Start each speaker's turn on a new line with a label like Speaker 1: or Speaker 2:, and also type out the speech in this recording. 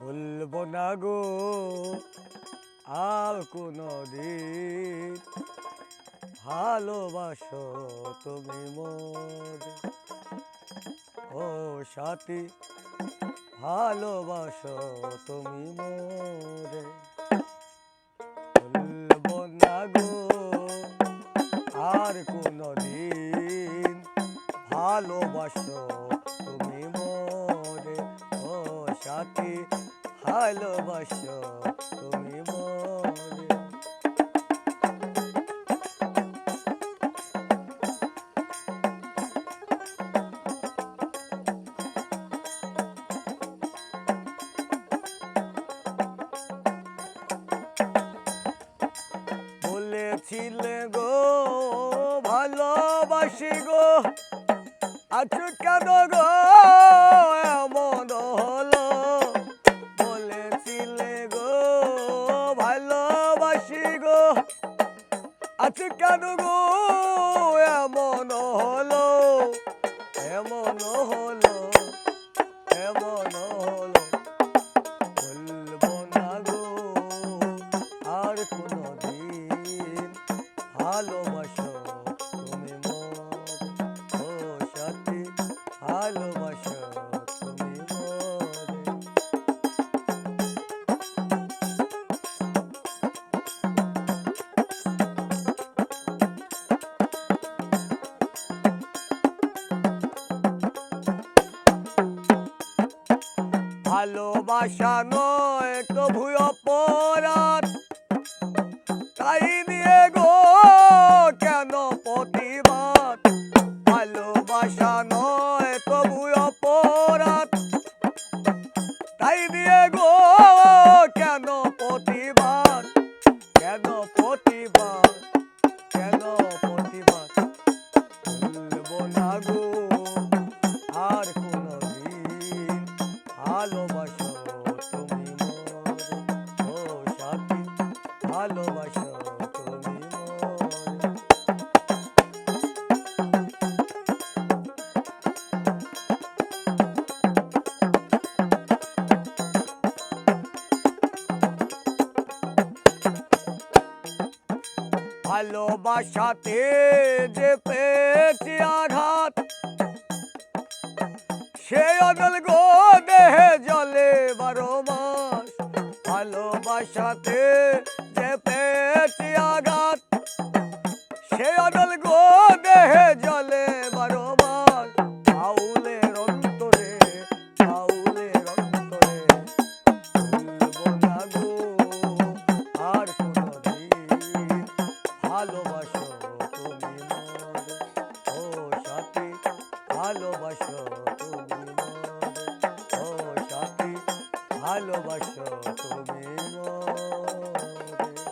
Speaker 1: বলব না গো, আর কোনো দিন ভালোবাসো তুমি মোর। ও সাথী, ভালোবাসো তুমি মোরে। বলব না গো, আর কোনো দিন ভালোবাসো তুমি সাথী ভালোবাসো তুমি মোরে বলেছিলে গো ভালোবাসি গো। আছো কেন গো? কেন গো? এমন হলো এমন হলো এমন হলো। বলব না গো আর কোনো ভালোবাসো ভালোবাসা নয় তো অপরাধ। তাই দিয়ে গো, কেন প্রতিবাদ? ভালোবাসা নয় তো অপরাধ। তাই দিয়ে গো ভালোবাসাতে যে পেয়েছি আঘাত সে অদল গো দেহে জলে বারো মাস। ভালোবাসাতে ভালোবাসো তুমি ও সাথী ভালোবাসো তুমি মোরে